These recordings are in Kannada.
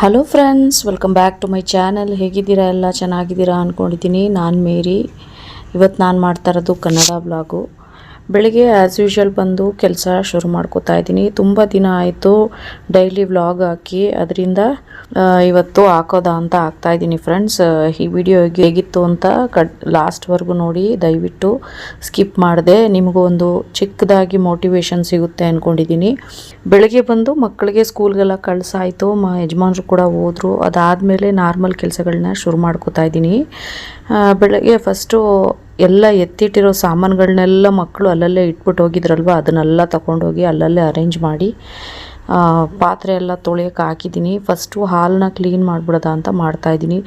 Hello friends welcome back to my channel ಹೇಗಿದ್ದೀರಾ ಎಲ್ಲ ಚೆನ್ನಾಗಿದ್ದೀರಾ ಅಂದ್ಕೊಂಡಿದ್ದೀನಿ ನಾನು ಮೇರಿ. ಇವತ್ತು ನಾನು ಮಾಡ್ತಾ ಇರೋದು ಕನ್ನಡ ಬ್ಲಾಗು ಬೆಳಿಗ್ಗೆ ಆ್ಯಸ್ ಯೂಶ್ವಲ್ ಬಂದು ಕೆಲಸ ಶುರು ಮಾಡ್ಕೋತಾ ಇದ್ದೀನಿ. ತುಂಬ ದಿನ ಆಯಿತು ಡೈಲಿ ವ್ಲಾಗ್ ಹಾಕಿ. ಅದರಿಂದ ಇವತ್ತು ಹಾಕೋದಾ ಅಂತ ಹಾಕ್ತಾ ಇದ್ದೀನಿ ಫ್ರೆಂಡ್ಸ್ ಈ ವಿಡಿಯೋ ಹೇಗಿತ್ತು ಅಂತ ಕಡ್ ಲಾಸ್ಟ್ವರೆಗೂ ನೋಡಿ, ದಯವಿಟ್ಟು ಸ್ಕಿಪ್ ಮಾಡಿದೆ. ನಿಮಗೂ ಒಂದು ಚಿಕ್ಕದಾಗಿ ಮೋಟಿವೇಶನ್ ಸಿಗುತ್ತೆ ಅಂದ್ಕೊಂಡಿದ್ದೀನಿ ಬೆಳಗ್ಗೆ ಬಂದು ಮಕ್ಕಳಿಗೆ ಸ್ಕೂಲ್ಗೆಲ್ಲ ಕಳಿಸಾಯಿತು. ಮ ಯಜಮಾನ್ರು ಕೂಡ ಹೋದರು. ಅದಾದಮೇಲೆ ನಾರ್ಮಲ್ ಕೆಲಸಗಳನ್ನ ಶುರು ಮಾಡ್ಕೋತಾ ಇದ್ದೀನಿ. ಬೆಳಗ್ಗೆ ಫಸ್ಟು ಎಲ್ಲ ಎತ್ತಿಟ್ಟಿರೋ ಸಾಮಾನುಗಳನ್ನೆಲ್ಲ ಮಕ್ಕಳು ಅಲ್ಲಲ್ಲೇ ಇಟ್ಬಿಟ್ಟು ಹೋಗಿದ್ರಲ್ವ? ಅದನ್ನೆಲ್ಲ ತಗೊಂಡೋಗಿ ಅಲ್ಲಲ್ಲೇ ಅರೇಂಜ್ ಮಾಡಿ ಪಾತ್ರೆ ಎಲ್ಲ ತೊಳೆಯೋಕೆ ಹಾಕಿದ್ದೀನಿ. ಫಸ್ಟು ಹಾಲನ್ನ ಕ್ಲೀನ್ ಮಾಡಿಬಿಡೋದ ಅಂತ ಮಾಡ್ತಾಯಿದ್ದೀನಿ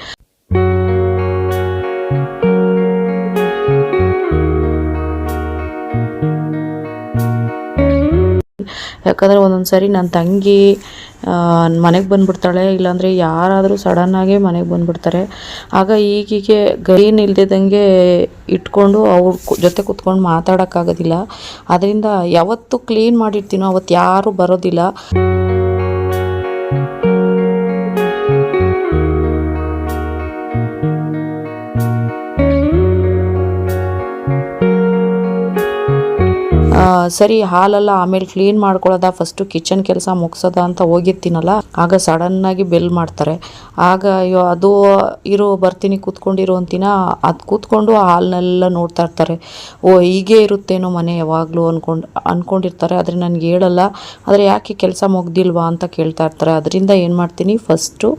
ಯಾಕಂದರೆ ಒಂದೊಂದು ಸರಿ ನನ್ನ ತಂಗಿ ಮನೆಗೆ ಬಂದುಬಿಡ್ತಾಳೆ, ಇಲ್ಲಾಂದರೆ ಯಾರಾದರೂ ಸಡನ್ನಾಗೇ ಮನೆಗೆ ಬಂದುಬಿಡ್ತಾರೆ. ಆಗ ಈಗೀಗೆ ಗೈನ್ ಇಲ್ಲದಿದ್ದಂಗೆ ಇಟ್ಕೊಂಡು ಅವ್ರ ಜೊತೆ ಕುತ್ಕೊಂಡು ಮಾತಾಡೋಕ್ಕಾಗೋದಿಲ್ಲ. ಅದರಿಂದ ಯಾವತ್ತು ಕ್ಲೀನ್ ಮಾಡಿರ್ತೀನೋ ಅವತ್ತು ಯಾರೂ ಬರೋದಿಲ್ಲ. ಸರಿ, ಹಾಲೆಲ್ಲ ಆಮೇಲೆ ಕ್ಲೀನ್ ಮಾಡ್ಕೊಳ್ಳೋದ ಫಸ್ಟು ಕಿಚನ್ ಕೆಲಸ ಮುಗಿಸೋದ ಅಂತ ಹೋಗಿರ್ತೀನಲ್ಲ, ಆಗ ಸಡನ್ನಾಗಿ ಬೆಲ್ ಮಾಡ್ತಾರೆ. ಆಗ ಅಯ್ಯೋ, ಅದು ಇರೋ, ಬರ್ತೀನಿ ಕೂತ್ಕೊಂಡಿರೋ ಅಂತಿನ, ಅದು ಕೂತ್ಕೊಂಡು ಹಾಲನ್ನೆಲ್ಲ ನೋಡ್ತಾ ಇರ್ತಾರೆ. ಓ, ಹೀಗೆ ಇರುತ್ತೇನೋ ಮನೆ ಯಾವಾಗಲೂ ಅನ್ಕೊಂಡು ಅಂದ್ಕೊಂಡಿರ್ತಾರೆ ಆದರೆ ನನಗೆ ಹೇಳಲ್ಲ. ಆದರೆ ಯಾಕೆ ಕೆಲಸ ಮುಗ್ದಿಲ್ವಾ ಅಂತ ಕೇಳ್ತಾ ಇರ್ತಾರೆ. ಅದರಿಂದ ಏನು ಮಾಡ್ತೀನಿ ಫಸ್ಟು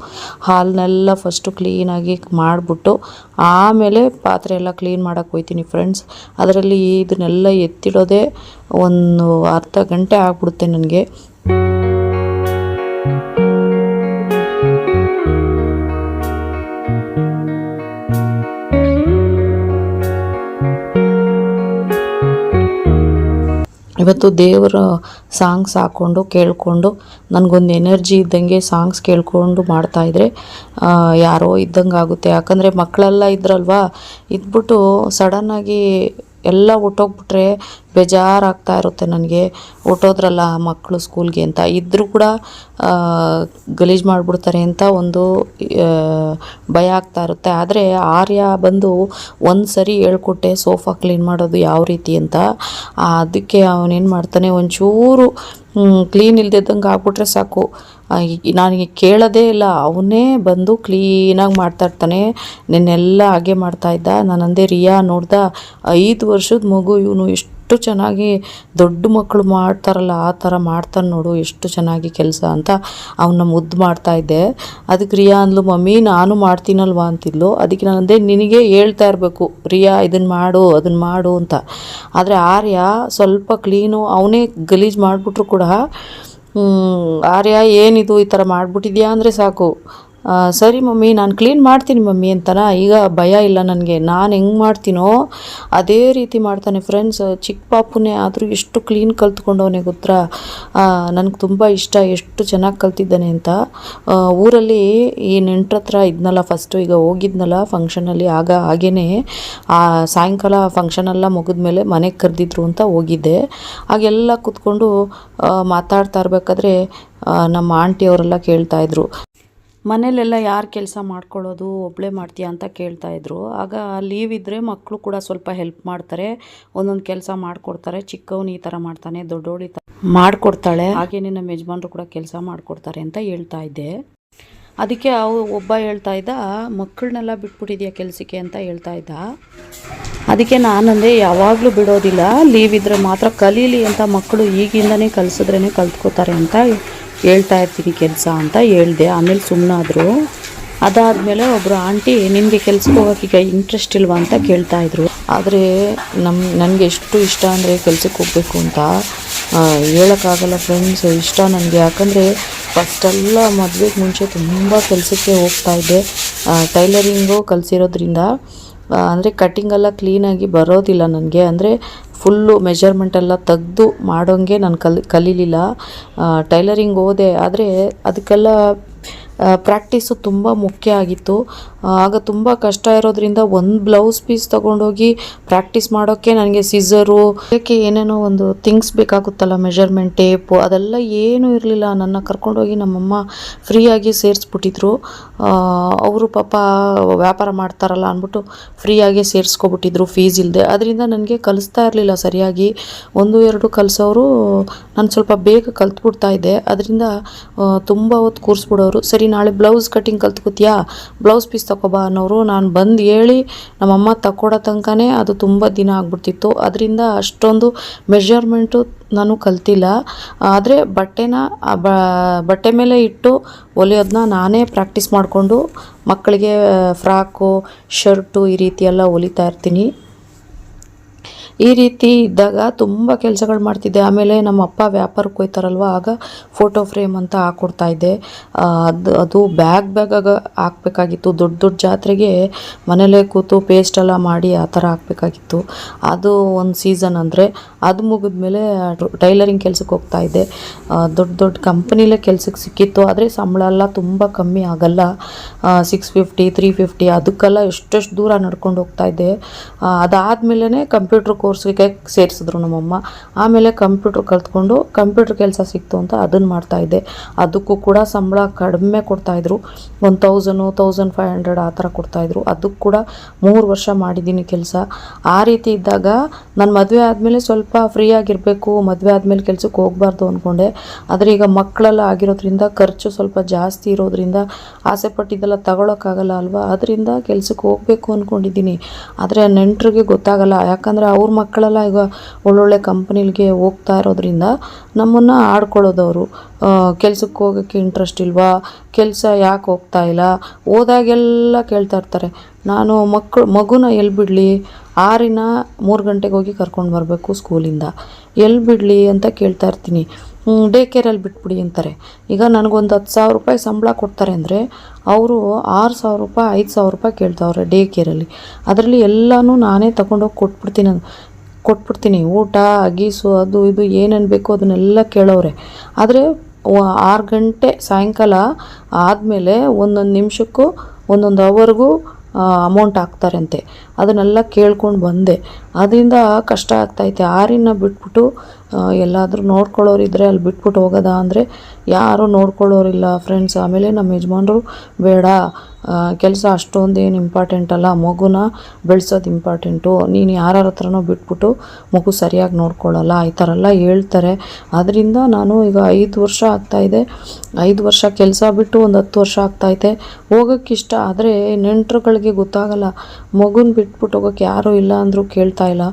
ಹಾಲನ್ನೆಲ್ಲ ಫಸ್ಟು ಕ್ಲೀನಾಗಿ ಮಾಡಿಬಿಟ್ಟು, ಆಮೇಲೆ ಪಾತ್ರೆ ಎಲ್ಲ ಕ್ಲೀನ್ ಮಾಡೋಕ್ಕೆ ಹೋಗ್ತೀನಿ ಫ್ರೆಂಡ್ಸ್ ಅದರಲ್ಲಿ ಇದನ್ನೆಲ್ಲ ಎತ್ತಿಡೋದೇ ಒಂದು ಅರ್ಧ ಗಂಟೆ ಆಗ್ಬಿಡುತ್ತೆ ನನಗೆ. ಇವತ್ತು ದೇವರ ಸಾಂಗ್ಸ್ ಹಾಕ್ಕೊಂಡು ಕೇಳಿಕೊಂಡು ನನಗೊಂದು ಎನರ್ಜಿ ಇದ್ದಂಗೆ ಸಾಂಗ್ಸ್ ಕೇಳಿಕೊಂಡು ಮಾಡ್ತಾಯಿದ್ರೆ ಯಾರೋ ಇದ್ದಂಗೆ ಆಗುತ್ತೆ ಯಾಕಂದರೆ ಮಕ್ಕಳೆಲ್ಲ ಇದ್ರಲ್ವಾ? ಇದ್ಬಿಟ್ಟು ಸಡನ್ನಾಗಿ ಎಲ್ಲ ಹೊಟ್ಟೋಗ್ಬಿಟ್ರೆ ಬೇಜಾರಾಗ್ತಾ ಇರುತ್ತೆ ನನಗೆ. ಹೊಟ್ಟೋದ್ರಲ್ಲ ಮಕ್ಕಳು ಸ್ಕೂಲ್ಗೆ ಅಂತ. ಇದ್ದರೂ ಕೂಡ ಗಲೀಜು ಮಾಡಿಬಿಡ್ತಾರೆ ಅಂತ ಒಂದು ಭಯ ಆಗ್ತಾ ಇರುತ್ತೆ. ಆದರೆ ಆರ್ಯ ಬಂದು ಒಂದು ಸರಿ ಹೇಳ್ಕೊಟ್ಟೆ, ಸೋಫಾ ಕ್ಲೀನ್ ಮಾಡೋದು ಯಾವ ರೀತಿ ಅಂತ. ಅದಕ್ಕೆ ಅವನೇನು ಮಾಡ್ತಾನೆ, ಒಂಚೂರು ಕ್ಲೀನ್ ಇಲ್ದಿದ್ದಂಗೆ ಆಗ್ಬಿಟ್ರೆ ಸಾಕು. ನನಗೆ ಕೇಳೋದೇ ಇಲ್ಲ. ಅವನೇ ಬಂದು ಕ್ಲೀನಾಗಿ ಮಾಡ್ತಾ ಇರ್ತಾನೆ. ನೆನ್ನೆಲ್ಲ ಹಾಗೆ ಮಾಡ್ತಾ ಇದ್ದ. ನಾನು ಅಂದೆ ರಿಯಾ ನೋಡ್ದ, ಐದು ವರ್ಷದ ಮಗು ಇವನು ಎಷ್ಟು ಚೆನ್ನಾಗಿ ದೊಡ್ಡ ಮಕ್ಕಳು ಮಾಡ್ತಾರಲ್ಲ, ಆ ಥರ ಮಾಡ್ತಾನೆ ನೋಡು, ಎಷ್ಟು ಚೆನ್ನಾಗಿ ಕೆಲಸ ಅಂತ ಅವನ್ನ ಮುದ್ದು ಮಾಡ್ತಾ ಇದ್ದೆ. ಅದಕ್ಕೆ ರಿಯಾ ಅಂದ್ಲು, ಮಮ್ಮಿ, ನಾನು ಮಾಡ್ತೀನಲ್ವಾ? ಅಂತಿದ್ಲು. ಅದಕ್ಕೆ ನಾನು ಅಂದೆ, ನಿನಗೆ ಹೇಳ್ತಾ ಇರಬೇಕು. ರಿಯಾ ಇದನ್ನು ಮಾಡು ಅದನ್ನು ಮಾಡು ಅಂತ. ಆದರೆ ಆರ್ಯ ಸ್ವಲ್ಪ ಕ್ಲೀನು ಅವನೇ ಗಲೀಜು ಮಾಡಿಬಿಟ್ರು ಕೂಡ ಆರ್ಯ ಏನಿದು ಈ ಥರ ಮಾಡಿಬಿಟ್ಟಿದ್ಯಾ ಅಂದರೆ ಸಾಕು. ಸರಿ ಮಮ್ಮಿ, ನಾನು ಕ್ಲೀನ್ ಮಾಡ್ತೀನಿ ಮಮ್ಮಿ ಅಂತನ. ಈಗ ಭಯ ಇಲ್ಲ ನನಗೆ. ನಾನು ಹೆಂಗೆ ಮಾಡ್ತೀನೋ, ಅದೇ ರೀತಿ ಮಾಡ್ತಾನೆ ಫ್ರೆಂಡ್ಸ್ ಚಿಕ್ಕ ಪಾಪುನೇ ಆದರೂ ಎಷ್ಟು ಕ್ಲೀನ್ ಕಲ್ತ್ಕೊಂಡವನೇ ಗೊತ್ತಾ? ನನಗೆ ತುಂಬ ಇಷ್ಟ ಎಷ್ಟು ಚೆನ್ನಾಗಿ ಕಲ್ತಿದ್ದಾನೆ ಅಂತ. ಊರಲ್ಲಿ ಈ ನೆಂಟ್ರ ಹತ್ರ ಇದ್ನಲ್ಲ ಫಸ್ಟು ಈಗ ಹೋಗಿದ್ನಲ್ಲ ಫಂಕ್ಷನಲ್ಲಿ ಆಗ ಹಾಗೇ ಆ, ಸಾಯಂಕಾಲ ಫಂಕ್ಷನೆಲ್ಲ ಮುಗಿದ ಮುಗಿದ್ಮೇಲೆ ಮನೆಗೆ ಕರೆದಿದ್ರು ಅಂತ ಹೋಗಿದ್ದೆ. ಹಾಗೆಲ್ಲ ಕೂತ್ಕೊಂಡು ಮಾತಾಡ್ತಾ ಇರಬೇಕಾದ್ರೆ ನಮ್ಮ ಆಂಟಿ ಅವರೆಲ್ಲ ಕೇಳ್ತಾ ಇದ್ರು. ಮನೇಲೆಲ್ಲ ಯಾರು ಕೆಲಸ ಮಾಡ್ಕೊಳ್ಳೋದು ಒಬ್ಬಳೇ ಮಾಡ್ತೀಯ ಅಂತ ಕೇಳ್ತಾ ಇದ್ರು. ಆಗ ಲೀವ್ ಇದ್ದರೆ ಮಕ್ಕಳು ಕೂಡ ಸ್ವಲ್ಪ ಹೆಲ್ಪ್ ಮಾಡ್ತಾರೆ. ಒಂದೊಂದು ಕೆಲಸ ಮಾಡಿಕೊಡ್ತಾರೆ. ಚಿಕ್ಕವನು ಈ ಥರ ಮಾಡ್ತಾನೆ, ದೊಡ್ಡವಳು ಈ ಥರ ಮಾಡಿಕೊಡ್ತಾಳೆ. ಹಾಗೇನೆ ನಮ್ಮ ಯಜಮಾನ್ರು ಕೂಡ ಕೆಲಸ ಮಾಡಿಕೊಡ್ತಾರೆ ಅಂತ ಹೇಳ್ತಾ ಇದ್ದೆ. ಅದಕ್ಕೆ ಅವು ಒಬ್ಬ ಹೇಳ್ತಾ ಇದ್ದ ಮಕ್ಕಳನ್ನೆಲ್ಲ ಬಿಟ್ಬಿಟ್ಟಿದ್ಯಾ ಕೆಲಸಕ್ಕೆ? ಅಂತ ಹೇಳ್ತಾ ಇದ್ದ. ಅದಕ್ಕೆ ನಾನಂದೆ, ಯಾವಾಗಲೂ ಬಿಡೋದಿಲ್ಲ. ಲೀವ್ ಇದ್ದರೆ ಮಾತ್ರ ಕಲೀಲಿ ಅಂತ ಮಕ್ಕಳು ಈಗಿಂದನೇ ಕಲಿಸಿದ್ರೇ ಕಲ್ತ್ಕೋತಾರೆ ಅಂತ ಹೇಳ್ತಾ ಇರ್ತೀನಿ ಕೆಲಸ ಅಂತ ಹೇಳಿದೆ. ಆಮೇಲೆ ಸುಮ್ಮನಾದರು ಅದಾದಮೇಲೆ ಒಬ್ಬರು ಆಂಟಿ, ನಿಮಗೆ ಕೆಲ್ಸಕ್ಕೆ ಈಗ ಇಂಟ್ರೆಸ್ಟ್ ಇಲ್ವಾ ಅಂತ ಕೇಳ್ತಾ ಇದ್ರು. ಆದರೆ ನಮ್ಮ ನನಗೆ ಎಷ್ಟು ಇಷ್ಟ ಅಂದರೆ ಕೆಲ್ಸಕ್ಕೆ ಹೋಗಬೇಕು ಅಂತ ಹೇಳೋಕ್ಕಾಗಲ್ಲ ಫ್ರೆಂಡ್ಸ್ ಇಷ್ಟ ನನಗೆ. ಯಾಕಂದರೆ ಫಸ್ಟೆಲ್ಲ ಮದುವೆಗೆ ಮುಂಚೆ ತುಂಬ ಕೆಲಸಕ್ಕೆ ಹೋಗ್ತಾ ಇದ್ದೆ. ಟೈಲರಿಂಗು ಕಲಿಸಿರೋದ್ರಿಂದ ಅಂದರೆ ಕಟ್ಟಿಂಗೆಲ್ಲ ಕ್ಲೀನಾಗಿ ಬರೋದಿಲ್ಲ ನನಗೆ. ಅಂದರೆ ಫುಲ್ಲು ಮೆಜರ್ಮೆಂಟ್ ಎಲ್ಲ ತೆಗ್ದು ಮಾಡೋಂಗೆ ನಾನು ಕಲಿ ಕಲೀಲಿಲ್ಲ. ಟೈಲರಿಂಗ್ ಹೋದೆ ಆದರೆ ಅದಕ್ಕೆಲ್ಲ ಪ್ರಾಕ್ಟೀಸು ತುಂಬ ಮುಖ್ಯ ಆಗಿತ್ತು. ಆಗ ತುಂಬ ಕಷ್ಟ ಇರೋದ್ರಿಂದ ಒಂದು ಬ್ಲೌಸ್ ಪೀಸ್ ತೊಗೊಂಡೋಗಿ ಪ್ರಾಕ್ಟೀಸ್ ಮಾಡೋಕ್ಕೆ ನನಗೆ ಸಿಝರು ಅದಕ್ಕೆ ಏನೇನೋ ಒಂದು ಥಿಂಗ್ಸ್ ಬೇಕಾಗುತ್ತಲ್ಲ ಮೆಷರ್ಮೆಂಟ್ ಟೇಪು ಅದೆಲ್ಲ ಏನೂ ಇರಲಿಲ್ಲ. ನನ್ನ ಕರ್ಕೊಂಡೋಗಿ ನಮ್ಮಮ್ಮ ಫ್ರೀಯಾಗಿ ಸೇರಿಸ್ಬಿಟ್ಟಿದ್ರು. ಅವರು ಪಾಪ ವ್ಯಾಪಾರ ಮಾಡ್ತಾರಲ್ಲ ಅಂದ್ಬಿಟ್ಟು ಫ್ರೀಯಾಗಿ ಸೇರಿಸ್ಕೊಬಿಟ್ಟಿದ್ರು ಫೀಸ್ ಇಲ್ಲದೆ ಅದರಿಂದ ನನಗೆ ಕಲಿಸ್ತಾ ಇರಲಿಲ್ಲ ಸರಿಯಾಗಿ. ಒಂದು, ಎರಡು ಕಲಿಸೋರು ನಾನು ಸ್ವಲ್ಪ ಬೇಗ ಕಲ್ತ್ಬಿಡ್ತಾ ಇದ್ದೆ. ಅದರಿಂದ ತುಂಬ ಹೊತ್ತು ಕೂರಿಸ್ಬಿಡೋರು. ಸರಿ ನಾಳೆ ಬ್ಲೌಸ್ ಕಟ್ಟಿಂಗ್ ಕಲ್ತ್ಕೊತೀಯಾ? ಬ್ಲೌಸ್ ಪೀಸ್ ತಗೊಬಾ ಅನ್ನೋರು ನಾನು ಬಂದು ಹೇಳಿ ನಮ್ಮಮ್ಮ ತಕ್ಕೊಡೋ ತನಕನೇ ಅದು ತುಂಬ ದಿನ ಆಗ್ಬಿಡ್ತಿತ್ತು. ಅದರಿಂದ ಅಷ್ಟೊಂದು ಮೆಷರ್ಮೆಂಟು ನಾನು ಕಲ್ತಿಲ್ಲ. ಆದರೆ ಬಟ್ಟೆನ ಬಟ್ಟೆ ಮೇಲೆ ಇಟ್ಟು ಹೊಲಿಯೋದನ್ನ ನಾನೇ ಪ್ರಾಕ್ಟೀಸ್ ಮಾಡಿಕೊಂಡು ಮಕ್ಕಳಿಗೆ ಫ್ರಾಕು, ಶರ್ಟು ಈ ರೀತಿ ಎಲ್ಲ ಹೊಲಿತಾ ಇರ್ತೀನಿ. ಈ ರೀತಿ ಇದ್ದಾಗ ತುಂಬ ಕೆಲಸಗಳು ಮಾಡ್ತಿದ್ದೆ. ಆಮೇಲೆ ನಮ್ಮ ಅಪ್ಪ ವ್ಯಾಪಾರಕ್ಕೆ ಹೋಯ್ತಾರಲ್ವ, ಆಗ ಫೋಟೋ ಫ್ರೇಮ್ ಅಂತ ಹಾಕ್ಕೊಡ್ತಾ ಇದ್ದೆ. ಅದು ಅದು ಬ್ಯಾಗ್ ಬ್ಯಾಗಾಗ ಹಾಕ್ಬೇಕಾಗಿತ್ತು. ದೊಡ್ಡ ದೊಡ್ಡ ಜಾತ್ರೆಗೆ ಮನೇಲೇ ಕೂತು ಪೇಸ್ಟ್ ಎಲ್ಲ ಮಾಡಿ ಆ ಥರ ಹಾಕ್ಬೇಕಾಗಿತ್ತು. ಅದು ಒಂದು ಸೀಸನ್ ಅಂದರೆ ಅದು ಮುಗಿದ್ಮೇಲೆ ಟೈಲರಿಂಗ್ ಕೆಲಸಕ್ಕೆ ಹೋಗ್ತಾ ಇದ್ದೆ. ದೊಡ್ಡ ದೊಡ್ಡ ಕಂಪ್ನಿಲೇ ಕೆಲಸಕ್ಕೆ ಸಿಕ್ಕಿತ್ತು. ಆದರೆ ಸಂಬಳ ಎಲ್ಲ ತುಂಬ ಕಮ್ಮಿ ಆಗಲ್ಲ. ಸಿಕ್ಸ್ ಫಿಫ್ಟಿ ತ್ರೀ ಫಿಫ್ಟಿ ಅದಕ್ಕೆಲ್ಲ ಎಷ್ಟೆಷ್ಟು ದೂರ ನಡ್ಕೊಂಡು ಹೋಗ್ತಾ ಇದ್ದೆ. ಅದಾದಮೇಲೆ ಕಂಪ್ಯೂಟ್ರ್ ಕೋರ್ಸ್ಗೆ ಸೇರಿಸಿದ್ರು ನಮ್ಮಮ್ಮ. ಆಮೇಲೆ ಕಂಪ್ಯೂಟ್ರ್ ಕಲ್ತ್ಕೊಂಡು ಕಂಪ್ಯೂಟ್ರ್ ಕೆಲಸ ಸಿಕ್ತು ಅಂತ ಅದನ್ನು ಮಾಡ್ತಾಯಿದ್ದೆ ಅದಕ್ಕೂ ಕೂಡ ಸಂಬಳ ಕಡಿಮೆ ಕೊಡ್ತಾಯಿದ್ರು ಒಂದು ತೌಸಂಡು ತೌಸಂಡ್ ಫೈವ್ ಹಂಡ್ರೆಡ್ ಆ ಥರ ಕೊಡ್ತಾಯಿದ್ರು ಅದಕ್ಕೆ ಕೂಡ ಮೂರು ವರ್ಷ ಮಾಡಿದ್ದೀನಿ ಕೆಲಸ. ಆ ರೀತಿ ಇದ್ದಾಗ ನನ್ನ ಮದುವೆ ಆದಮೇಲೆ ಸ್ವಲ್ಪ ಫ್ರೀ ಆಗಿರಬೇಕು, ಮದುವೆ ಆದಮೇಲೆ ಕೆಲಸಕ್ಕೆ ಹೋಗಬಾರ್ದು ಅಂದ್ಕೊಂಡೆ ಆದರೆ ಈಗ ಮಕ್ಕಳೆಲ್ಲ ಆಗಿರೋದ್ರಿಂದ ಖರ್ಚು ಸ್ವಲ್ಪ ಜಾಸ್ತಿ ಇರೋದ್ರಿಂದ ಆಸೆ ಪಟ್ಟಿದ್ದೆಲ್ಲ ತಗೊಳಕ್ಕಾಗಲ್ಲ ಅಲ್ವಾ? ಅದರಿಂದ ಕೆಲಸಕ್ಕೆ ಹೋಗಬೇಕು ಅಂದ್ಕೊಂಡಿದ್ದೀನಿ ಆದರೆ ನೆಂಟರಿಗೆ ಗೊತ್ತಾಗಲ್ಲ. ಯಾಕಂದರೆ ಅವ್ರ ಮಕ್ಕಳೆಲ್ಲ ಈಗ ಒಳ್ಳೊಳ್ಳೆ ಕಂಪ್ನಿಗೆ ಹೋಗ್ತಾ ಇರೋದ್ರಿಂದ ನಮ್ಮನ್ನು ಆಡ್ಕೊಳ್ಳೋದವರು. ಕೆಲ್ಸಕ್ಕೆ ಹೋಗೋಕ್ಕೆ ಇಂಟ್ರೆಸ್ಟ್ ಇಲ್ವಾ? ಕೆಲಸ ಯಾಕೆ ಹೋಗ್ತಾ ಇಲ್ಲ? ಹೋದಾಗೆಲ್ಲ ಕೇಳ್ತಾ ಇರ್ತಾರೆ. ನಾನು ಮಕ್ಕಳು ಮಗುನ ಎಲ್ಲಿ ಬಿಡಲಿ? ಆರಿನ ಮೂರು ಗಂಟೆಗೆ ಹೋಗಿ ಕರ್ಕೊಂಡು ಬರಬೇಕು ಸ್ಕೂಲಿಂದ. ಎಲ್ಲಿ ಬಿಡಲಿ ಅಂತ ಕೇಳ್ತಾ ಇರ್ತೀನಿ. ಡೇ ಕೇರಲ್ಲಿ ಬಿಟ್ಬಿಡಿ ಅಂತಾರೆ. ಈಗ ನನಗೊಂದು ಹತ್ತು ಸಾವಿರ ರೂಪಾಯಿ ಸಂಬಳ ಕೊಡ್ತಾರೆ ಅಂದರೆ ಅವರು ಆರು ಸಾವಿರ ರೂಪಾಯಿ, ಐದು ಸಾವಿರ ರೂಪಾಯಿ ಕೇಳ್ತಾವ್ರೆ ಡೇ ಕೇರಲ್ಲಿ ಅದರಲ್ಲಿ ಎಲ್ಲನೂ ನಾನೇ ತಗೊಂಡೋಗಿ ಕೊಟ್ಬಿಡ್ತೀನಿ. ಕೊಟ್ಬಿಡ್ತೀನಿ. ಊಟ, ಅಗೀಸು, ಅದು ಇದು ಏನೇನು ಬೇಕೋ ಅದನ್ನೆಲ್ಲ ಕೇಳೋರೆ ಆದರೆ ಆರು ಗಂಟೆ ಸಾಯಂಕಾಲ ಆದಮೇಲೆ ಒಂದೊಂದು ನಿಮಿಷಕ್ಕೂ, ಒಂದೊಂದು ಅವರ್ಗೂ ಅಮೌಂಟ್ ಹಾಕ್ತಾರಂತೆ. ಅದನ್ನೆಲ್ಲ ಕೇಳ್ಕೊಂಡು ಬಂದೆ. ಅದರಿಂದ ಕಷ್ಟ ಆಗ್ತೈತೆ ಆರಿನ ಬಿಟ್ಬಿಟ್ಟು ಆ, ನೋಡ್ಕೊಳ್ಳೋರು ಇದ್ದರೆ ಅಲ್ಲಿ ಬಿಟ್ಬಿಟ್ಟು ಹೋಗೋದಾ ಅಂದರೆ ಯಾರೂ ನೋಡ್ಕೊಳ್ಳೋರಿಲ್ಲ ಫ್ರೆಂಡ್ಸ್ ಆಮೇಲೆ ನಮ್ಮ ಯಜಮಾನ್ರು ಬೇಡ ಕೆಲಸ ಅಷ್ಟೊಂದೇನು ಇಂಪಾರ್ಟೆಂಟ್ ಅಲ್ಲ ಮಗುನ ಬೆಳೆಸೋದು ಇಂಪಾರ್ಟೆಂಟು ನೀನು ಯಾರ ಹತ್ರನೋ ಬಿಟ್ಬಿಟ್ಟು ಮಗು ಸರಿಯಾಗಿ ನೋಡ್ಕೊಳ್ಳಲ್ಲ. ಈ ಥರ ಎಲ್ಲ ಹೇಳ್ತಾರೆ. ಅದರಿಂದ ನಾನು ಈಗ ಐದು ವರ್ಷ ಆಗ್ತಾಯಿದೆ ಐದು ವರ್ಷ ಕೆಲಸ ಬಿಟ್ಟು ಒಂದು ಹತ್ತು ವರ್ಷ ಆಗ್ತಾಯಿದೆ ಹೋಗೋಕ್ಕೆ ಇಷ್ಟ ಆದರೆ ನೆಂಟರುಗಳಿಗೆ ಗೊತ್ತಾಗಲ್ಲ. ಮಗುನ ಬಿಟ್ಬಿಟ್ಟು ಹೋಗೋಕ್ಕೆ ಯಾರೂ ಇಲ್ಲ ಅಂದರೂ ಕೇಳ್ತಾ ಇಲ್ಲ.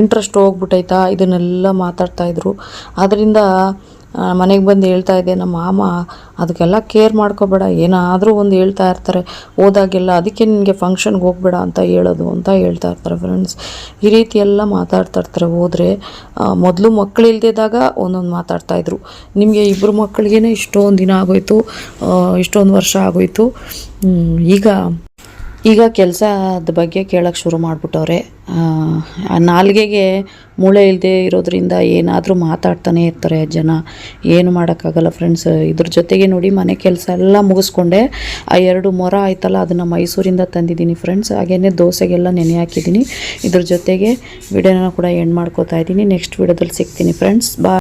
ಇಂಟ್ರೆಸ್ಟ್ ಹೋಗ್ಬಿಟ್ಟೈತಾ ಇದನ್ನೆಲ್ಲ ಮಾತಾಡ್ತಾ ಇದ್ರು. ಅದರಿಂದ ಮನೆಗೆ ಬಂದು ಹೇಳ್ತಾ ಇದ್ದೆ, ನಮ್ಮ ಮಾಮ, ಅದಕ್ಕೆಲ್ಲ ಕೇರ್ ಮಾಡ್ಕೋಬೇಡ, ಏನಾದರೂ ಒಂದು ಹೇಳ್ತಾ ಇರ್ತಾರೆ. ಹೋದಾಗೆಲ್ಲ ಅದಕ್ಕೆ ನಿನಗೆ ಫಂಕ್ಷನ್ಗೆ ಹೋಗ್ಬೇಡ ಅಂತ ಹೇಳೋದು ಅಂತ ಹೇಳ್ತಾ ಇರ್ತಾರೆ ಫ್ರೆಂಡ್ಸ್ ಈ ರೀತಿ ಎಲ್ಲ ಮಾತಾಡ್ತಾ ಇರ್ತಾರೆ. ಹೋದರೆ ಮೊದಲು ಮಕ್ಕಳು ಇಲ್ದಿದ್ದಾಗ ಒಂದೊಂದು ಮಾತಾಡ್ತಾ ಇದ್ರು. ನಿಮಗೆ ಇಬ್ಬರು ಮಕ್ಕಳಿಗೇ ಇಷ್ಟೊಂದು ದಿನ ಆಗೋಯ್ತು ಇಷ್ಟೊಂದು ವರ್ಷ ಆಗೋಯ್ತು. ಈಗ ಈಗ ಕೆಲಸದ ಬಗ್ಗೆ ಕೇಳೋಕ್ಕೆ ಶುರು ಮಾಡಿಬಿಟ್ಟವ್ರೆ. ನಾಲ್ಗೆಗೆ ಮೂಳೆ ಇಲ್ಲದೆ ಇರೋದ್ರಿಂದ ಏನಾದರೂ ಮಾತಾಡ್ತಾನೆ ಇರ್ತಾರೆ ಜನ. ಏನು ಮಾಡೋಕ್ಕಾಗಲ್ಲ ಫ್ರೆಂಡ್ಸ್ ಇದ್ರ ಜೊತೆಗೆ ನೋಡಿ ಮನೆ ಕೆಲಸ ಎಲ್ಲ ಮುಗಿಸ್ಕೊಂಡೆ. ಆ ಎರಡು ಮೊರ ಆಯ್ತಲ್ಲ, ಅದನ್ನು ಮೈಸೂರಿಂದ ತಂದಿದ್ದೀನಿ ಫ್ರೆಂಡ್ಸ್ ಹಾಗೇ ದೋಸೆಗೆಲ್ಲ ನೆನೆ ಹಾಕಿದ್ದೀನಿ. ಇದ್ರ ಜೊತೆಗೆ ವಿಡಿಯೋನ ಕೂಡ ಎಂಡ್ ಮಾಡ್ಕೋತಾ ಇದ್ದೀನಿ. ನೆಕ್ಸ್ಟ್ ವಿಡಿಯೋದಲ್ಲಿ ಸಿಗ್ತೀನಿ ಫ್ರೆಂಡ್ಸ್ ಬಾ